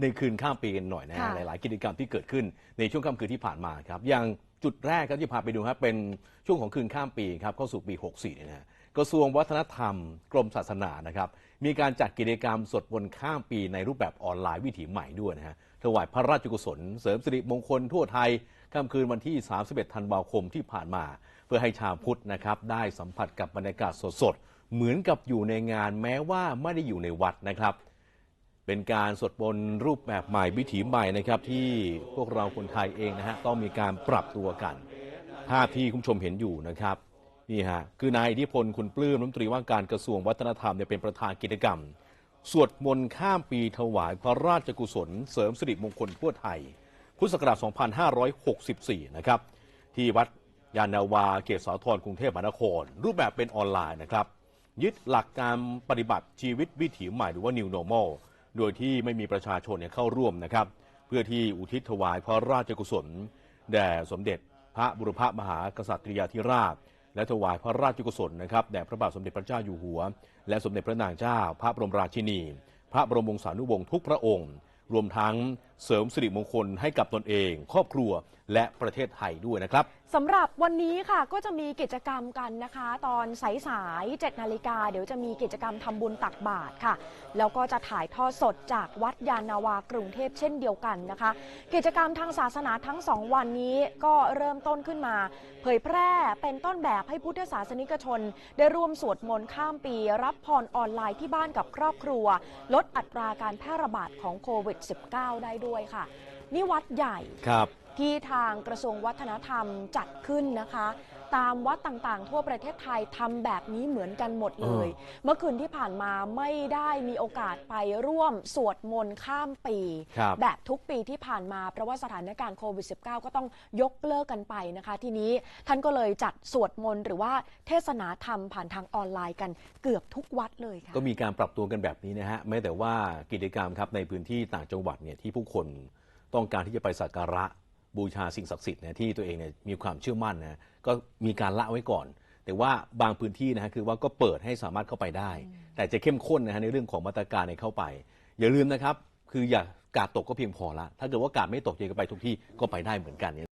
ในคืนข้ามปีกันหน่อยนะฮะค่ะ หลายๆ กิจกรรมที่เกิดขึ้นในช่วงค่ำคืนที่ผ่านมาครับอย่างจุดแรกครับที่พาไปดูครับเป็นช่วงของคืนข้ามปีครับเข้าสู่ปี 64เนี่ยนะฮะกระทรวงวัฒนธรรม กรมศาสนานะครับมีการจัดกิจกรรมสวดมนต์ข้ามปีในรูปแบบออนไลน์วิถีใหม่ด้วยนะฮะถวายพระราชกุศล เสริมสิริมงคลทั่วไทยค่ำคืนวันที่ 31 ธันวาคมที่ผ่านมา เพื่อให้ชาวพุทธนะครับได้สัมผัสกับบรรยากาศสดๆ เหมือนกับอยู่ในงานแม้ว่าไม่ได้อยู่ในวัดนะครับ เป็นการสวดมนต์รูปแบบใหม่วิถีใหม่นะครับ ที่พวกเราคนไทยเองนะฮะต้องมีการปรับตัวกัน ภาพที่คุณผู้ชมเห็นอยู่นะครับนี่ฮะคือนายอิทธิพลคุณปลื้มรัฐมนตรีว่าการกระทรวงวัฒนธรรมเนี่ยเป็นประธานกิจกรรม สวดมนต์ข้ามปีถวายพระราชกุศล เสริมสิริมงคลทั่วไทย พุทธศักราช 2564 นะครับ ที่วัดยานนาวาเขตสาทรกรุงเทพมหานคร รูปแบบเป็นออนไลน์นะครับ ยึดหลักการปฏิบัติชีวิตวิถีใหม่หรือว่า New Normal โดยที่ไม่มีประชาชนเนี่ยเข้าร่วมนะครับ เพื่อที่อุทิศถวายพระราชกุศล แด่สมเด็จ พระบุรพมหากษัตริยาธิราช และถวายพระราชกุศลนะครับแด่พระบาทสมเด็จพระเจ้าอยู่หัว และสมเด็จพระนางเจ้า พระบรมราชินี พระบรมวงศานุวงศ์ทุกพระองค์ รวมทั้งเสริมสิริมงคลให้กับตนเอง ครอบครัวและประเทศไทยด้วยนะครับสำหรับวันนี้ค่ะก็จะมีกิจกรรมกันนะคะ ตอนสายสาย7นาฬิกาเดี๋ยวจะมีกิจกรรมทำบุญตักบาตรค่ะ แล้วก็จะถ่ายทอดสดจากวัดยานนาวากรุงเทพเช่นเดียวกันนะคะ กิจกรรมทางศาสนาทั้งสองวันนี้ก็เริ่มต้นขึ้นมา เผยแพร่เป็นต้นแบบให้พุทธศาสนิกชน ได้ร่วมสวดมนต์ข้ามปี รับพรออนไลน์ที่บ้านกับครอบครัว ลดอัตราการแพร่ระบาดของโควิด -19 ได้ด้วยค่ะ นี่วัดใหญ่ครับที่ทางกระทรวงวัฒนธรรมจัดขึ้นนะคะ ตามวัดต่างๆ ทั่วประเทศไทยทำแบบนี้เหมือนกันหมดเลย เมื่อคืนที่ผ่านมาไม่ได้มีโอกาสไปร่วมสวดมนต์ข้ามปี ครับ แบบทุกปีที่ผ่านมา เพราะว่าสถานการณ์โควิด -19 ก็ต้องยกเลิกกันไปนะคะ ทีนี้ท่านก็เลยจัดสวดมนต์หรือว่าเทศนาธรรมผ่านทางออนไลน์กันเกือบทุกวัดเลยค่ะ ก็มีการปรับตัวกันแบบนี้นะฮะแม้แต่ว่ากิจกรรมครับในพื้นที่ต่างจังหวัดเนี่ยที่ผู้คนต้องการที่จะไปสักการะ บูชาสิ่งศักดิ์สิทธิ์นะที่ตัวเองเนี่ยมีความเชื่อมั่นนะก็มีการละไว้ก่อน แต่ว่าบางพื้นที่นะฮะคือว่าก็เปิดให้สามารถเข้าไปได้ แต่จะเข้มข้นนะฮะในเรื่องของมาตรการในเข้าไป อย่าลืมนะครับ คืออย่ากาดตกก็เพียงพอละถ้าเกิดว่ากาดไม่ตกจะไปทุกที่ก็ไปได้เหมือนกัน